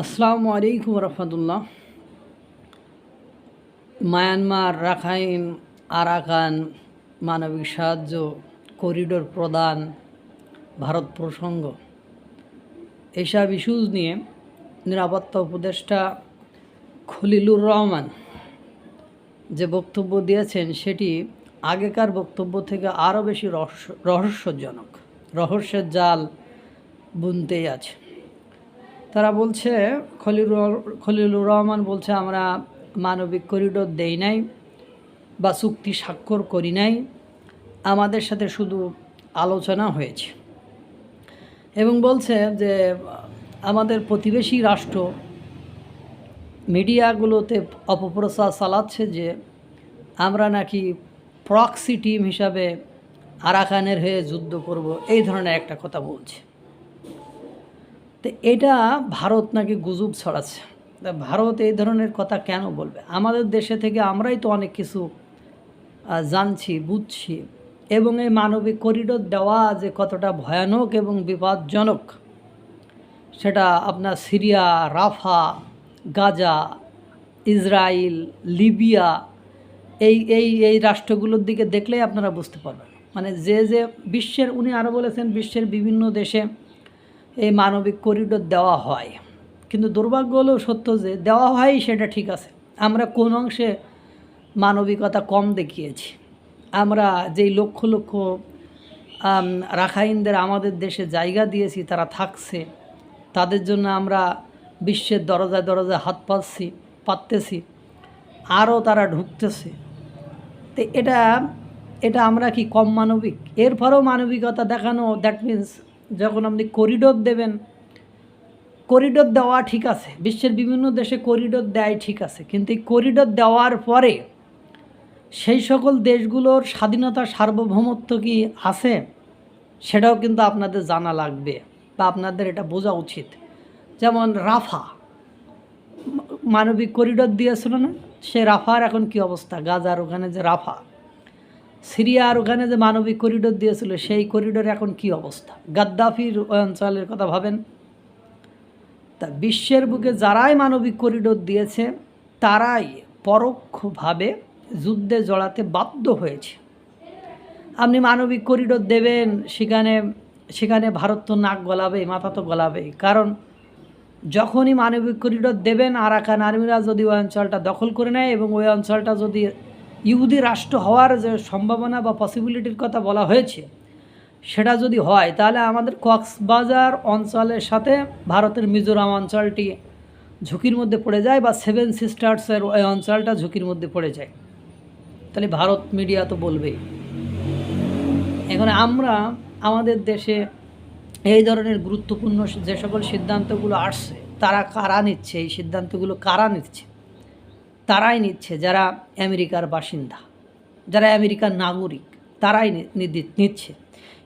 আসসালামু আলাইকুম রহমতুল্লাহ। Myanmar, Rakhine, Arakan, মানবিক সাহায্য, করিডোর প্রদান, ভারত প্রসঙ্গ। এইসব ইস্যুজ নিয়ে নিরাপত্তা উপদেষ্টা খলিলুর রহমান যে বক্তব্য দিয়েছেন, সেটি আগেকার বক্তব্য থেকে আরও বেশি রহস্য, রহস্যজনক, রহস্যের জাল বুনতেই আছে। তারা বলছে, খলিলুর খলিলুর রহমান বলছে, আমরা মানবিক করিডোর দেই নাই বা চুক্তি স্বাক্ষর করি নাই। আমাদের সাথে শুধু আলোচনা হয়েছে। এবং বলছে যে, আমাদের প্রতিবেশী রাষ্ট্র মিডিয়াগুলোতে অপপ্রচার চালাচ্ছে যে, আমরা নাকি প্রক্সি টিম হিসাবে আরাকানের হয়ে যুদ্ধ করব। এই ধরনের একটা কথা বলছে। তো এটা ভারত নাকি গুজব ছড়াচ্ছে? ভারত এই ধরনের কথা কেন বলবে? আমাদের দেশে থেকে আমরাই তো অনেক কিছু জানছি, বুঝছি এবং এই মানবিক করিডোর দেওয়া যে কতটা ভয়ানক এবং বিপজ্জনক, সেটা আপনার Syria, Rafah, Gaza Israel Libya, এই এই এই রাষ্ট্রগুলোর দিকে দেখলেই আপনারা বুঝতে পারবেন। মানে যে যে বিশ্বের, উনি আরও বলেছেন, বিশ্বের বিভিন্ন দেশে এই মানবিক করিডোর দেওয়া হয়। কিন্তু দুর্ভাগ্য হলেও সত্য যে, দেওয়া হয় সেটা ঠিক আছে। আমরা কোন অংশে মানবিকতা কম দেখিয়েছি। আমরা যেই লক্ষ লক্ষ রাখাইনদের আমাদের দেশে জায়গা দিয়েছি, তারা থাকছে। তাদের জন্য আমরা বিশ্বের দরজায় দরজায় হাত পাচ্ছি পাততেছি। আরও তারা ঢুকতেছে। তো এটা এটা আমরা কি কম মানবিক? এরপরেও মানবিকতা দেখানো দ্যাট মিন্স যখন আপনি করিডোর দেবেন, করিডোর দেওয়া ঠিক আছে। বিশ্বের বিভিন্ন দেশে করিডোর দেয় ঠিক আছে। কিন্তু এই করিডোর দেওয়ার পরে সেই সকল দেশগুলোর স্বাধীনতা সার্বভৌমত্ব কি আছে? সেটাও কিন্তু আপনাদের জানা লাগবে বা আপনাদের এটা বোঝা উচিত। যেমন রাফা, মানবিক করিডোর দিয়েছিল না? সে রাফার এখন কি অবস্থা? গাজার ওখানে যে রাফা। সিরিয়ার ওখানে যে মানবিক করিডোর দিয়েছিল, সেই করিডোর এখন কি অবস্থা? গাদ্দাফির অঞ্চলের কথা ভাবেন? তা বিশ্বের বুকে যারাই মানবিক করিডোর দিয়েছে, তারাই পরোক্ষভাবে যুদ্ধে জড়াতে বাধ্য হয়েছে। আপনি মানবিক করিডোর দেবেন, সেখানে সেখানে ভারত তো নাক গলাবে মাথা তো গলাবেই। কারণ যখনই মানবিক করিডোর দেবেন, আরাকান আর্মিরা যদি ওই অঞ্চলটা দখল করে নেয় এবং ওই অঞ্চলটা যদি ইহুদি রাষ্ট্র হওয়ার যে সম্ভাবনা বা পসিবিলিটির কথা বলা হয়েছে, সেটা যদি হয়, তাহলে আমাদের কক্সবাজার অঞ্চলের সাথে ভারতের মিজোরাম অঞ্চলটি ঝুঁকির মধ্যে পড়ে যায় বা সেভেন সিস্টার্সের ওই অঞ্চলটা ঝুঁকির মধ্যে পড়ে যায়। তাহলে ভারত মিডিয়া তো বলবেই। এখন আমরা আমাদের দেশে এই ধরনের গুরুত্বপূর্ণ যে সকল সিদ্ধান্তগুলো আসছে, তারা কারা নিচ্ছে, এই সিদ্ধান্তগুলো কারা নিচ্ছে? তারাই নিচ্ছে যারা আমেরিকার বাসিন্দা, যারা আমেরিকার নাগরিক, তারাই নিচ্ছে।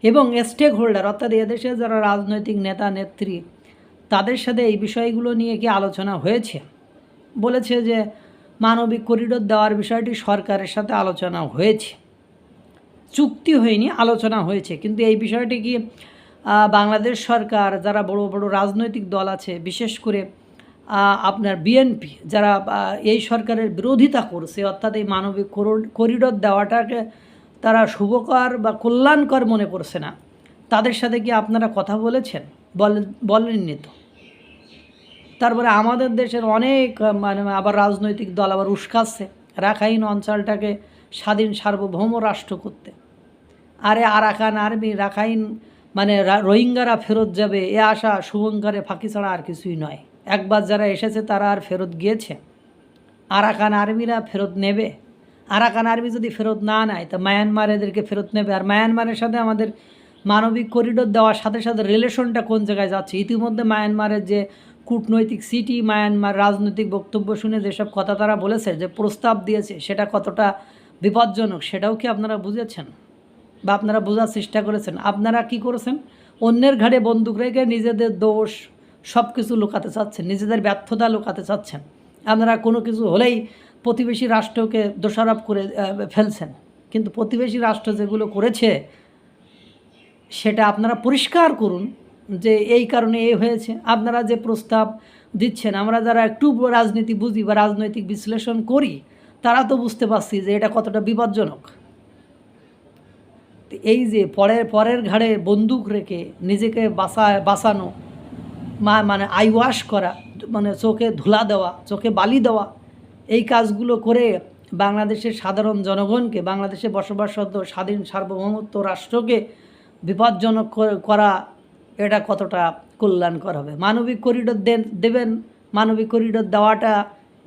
এবং স্টেক হোল্ডার অর্থাৎ এদেশে যারা রাজনৈতিক নেতা, নেত্রী, তাদের সাথে এই বিষয়গুলো নিয়ে কি আলোচনা হয়েছে? বলেছে যে মানবিক করিডোর দেওয়ার বিষয়টি সরকারের সাথে আলোচনা হয়েছে। চুক্তি হয়নি, আলোচনা হয়েছে। কিন্তু এই বিষয়টি কি বাংলাদেশ সরকার, যারা বড় বড় রাজনৈতিক দল আছে, বিশেষ করে আপনার বিএনপি যারা এই সরকারের বিরোধিতা করছে, অর্থাৎ এই মানবিক করো- করিডোর দেওয়াটাকে তারা শুভকর বা কল্যাণকর মনে করছে না, তাদের সাথে কি আপনারা কথা বলেছেন? বলেন বলেননি তো। তারপরে আমাদের দেশের অনেক মানে আবার রাজনৈতিক দল আবার উস্কাচ্ছে, রাখাইন অঞ্চলটাকে স্বাধীন সার্বভৌম রাষ্ট্র করতে। আরে আরাকান আর্মি, রাখাইন মানে রোহিঙ্গারা ফেরত যাবে, এ আশা শুভঙ্করে ফাঁকি ছাড়া আর কিছুই নয়। একবার যারা এসেছে তারা আর ফেরত গিয়েছে। আরাকান আর্মিরা ফেরত নেবে। আরাকান আর্মি যদি ফেরত না নেয়, তা মায়ানমার এদেরকে ফেরত নেবে। আর মায়ানমারের সাথে আমাদের মানবিক করিডোর দেওয়ার সাথে সাথে রিলেশনটা কোন জায়গায় যাচ্ছে? ইতিমধ্যে মায়ানমারের যে কূটনৈতিক সিটি মায়ানমার রাজনৈতিক বক্তব্য শুনে যেসব কথা তারা বলেছে, যে প্রস্তাব দিয়েছে, সেটা কতটা বিপজ্জনক, সেটাও কি আপনারা বুঝেছেন? বা আপনারা বোঝার চেষ্টা করেছেন? আপনারা কি করেছেন? অন্যের ঘাড়ে বন্দুক রেখে নিজেদের দোষ সব কিছু লুকাতে চাচ্ছেন, নিজেদের ব্যর্থতা লুকাতে চাচ্ছেন। আপনারা কোনো কিছু হলেই প্রতিবেশী রাষ্ট্রকে দোষারোপ করে ফেলছেন। কিন্তু প্রতিবেশী রাষ্ট্র যেগুলো করেছে, সেটা আপনারা পরিষ্কার করুন যে এই কারণে এই হয়েছে। আপনারা যে প্রস্তাব দিচ্ছেন, আমরা যারা একটু রাজনীতি বুঝি বা রাজনৈতিক বিশ্লেষণ করি, তারা তো বুঝতে পারছি যে এটা কতটা বিপজ্জনক। এই যে পরের পরের ঘাড়ে বন্দুক রেখে নিজেকে বাঁচা বাঁচানো মানে আই ওয়াশ করা মানে চোখে ধুলা দেওয়া, চোখে বালি দেওয়া, এই কাজগুলো করে বাংলাদেশের সাধারণ জনগণকে, বাংলাদেশে বসবাসরত স্বাধীন সার্বভৌমত্ব রাষ্ট্রকে বিপজ্জনক করা, এটা কতটা কল্যাণকর হবে? মানবিক করিডোর দেন, দেবেন, মানবিক করিডোর দেওয়াটা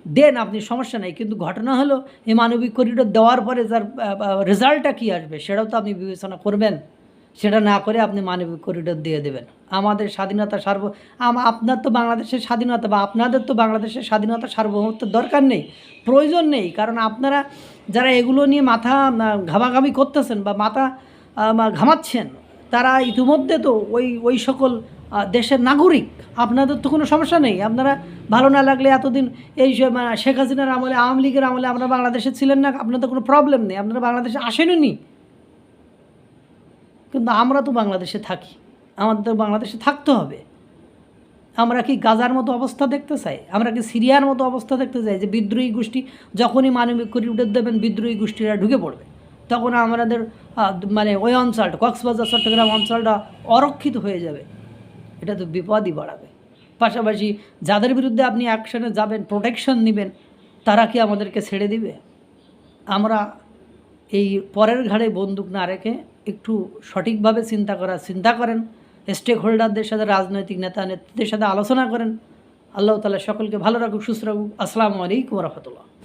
দেন আপনি, সমস্যা নেই। কিন্তু ঘটনা হলো, এই মানবিক করিডোর দেওয়ার পরে তার রেজাল্টটা কী আসবে, সেটাও তো আপনি বিবেচনা করবেন। সেটা না করে আপনি মানবিক করিডোর দিয়ে দেবেন। আমাদের স্বাধীনতা সার্ব আপনার তো বাংলাদেশের স্বাধীনতা বা আপনাদের তো বাংলাদেশের স্বাধীনতা সার্বভৌমত্বের দরকার নেই, প্রয়োজন নেই। কারণ আপনারা যারা এগুলো নিয়ে মাথা ঘামাঘামি করতেছেন বা মাথা ঘামাচ্ছেন, তারা ইতিমধ্যে তো ওই ওই সকল দেশের নাগরিক, আপনাদের তো কোনো সমস্যা নেই। আপনারা ভালো না লাগলে এতদিন এই শেখ হাসিনার আমলে, আওয়ামী লীগের আমলে আপনারা বাংলাদেশে ছিলেন না, আপনাদের কোনো প্রবলেম নেই। আপনারা বাংলাদেশে আসেননি কিন্তু আমরা তো বাংলাদেশে থাকি। আমাদের বাংলাদেশে থাকতে হবে। আমরা কি গাজার মতো অবস্থা দেখতে চাই? আমরা কি সিরিয়ার মতো অবস্থা দেখতে চাই যে বিদ্রোহী গোষ্ঠী যখনই মানবিক করিডোর দেবেন, বিদ্রোহী গোষ্ঠীরা ঢুকে পড়বে। তখন আমাদের মানে ওই অঞ্চলটা কক্সবাজার, চট্টগ্রাম অঞ্চলটা অরক্ষিত হয়ে যাবে। এটা তো বিপদই বাড়াবে। পাশাপাশি যাদের বিরুদ্ধে আপনি অ্যাকশনে যাবেন প্রোটেকশন নেবেন, তারা কি আমাদেরকে ছেড়ে দিবে? আমরা এই পরের ঘাড়ে বন্দুক না রেখে একটু সঠিকভাবে চিন্তা করার চিন্তা করেন। স্টেক হোল্ডারদের সাথে, রাজনৈতিক নেতা, নেত্রীদের সাথে আলোচনা করেন। আল্লাহ তালা সকলকে ভালো রাখুক, সুস্থ রাখুক। আসসালামু আলাইকুম রহমতুল্লাহ।